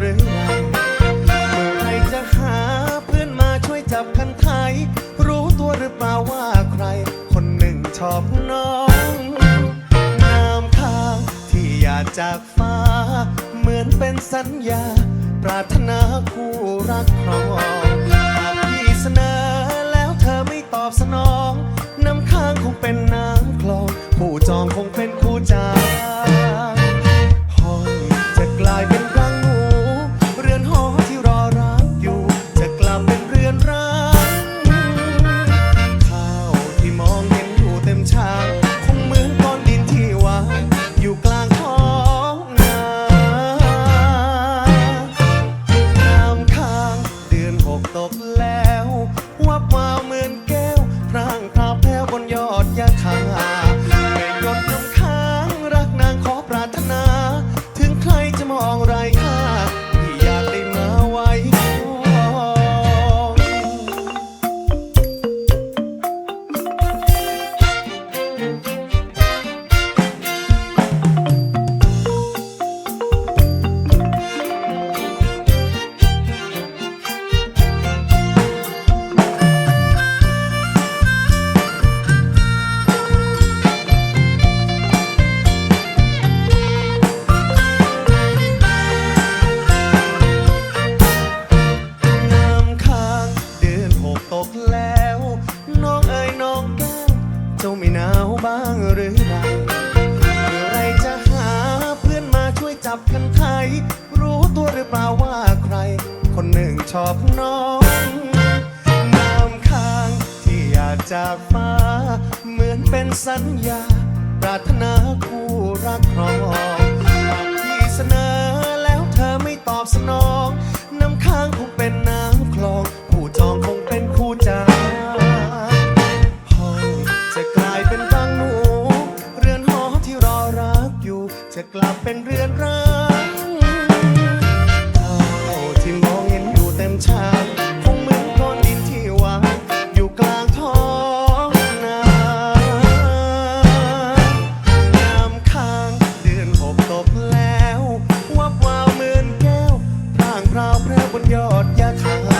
หรือไงเมื่อไรจะหาเพื่อนมาช่วยจับคันไทย รู้ตัวหรือเปล่าว่าใคร คนหนึ่งชอบน้องนามคางที่อยากจากฟ้า เหมือนเป็นสัญญา ปรารถนาคู่รักครอง จับกันไทยรู้ตัวหรือเปล่าว่าใคร คนหนึ่งชอบน้องน้ำค้างที่อยากจากฟ้า เหมือนเป็นสัญญา ปรารถนาคู่รักครองหากที่เสนอแล้วเธอไม่ตอบสนอง น้ำค้างคงเป็นน้ำคลองผู้จองคงเป็นคู่จางห้อจะกลายเป็นรังหมูเรือนหอที่รอรักอยู่ จะกลับเป็นเรือนร้าง แล้ววับวาวเหมือนแก้วพร่างพราวแพร่บนยอดยาคา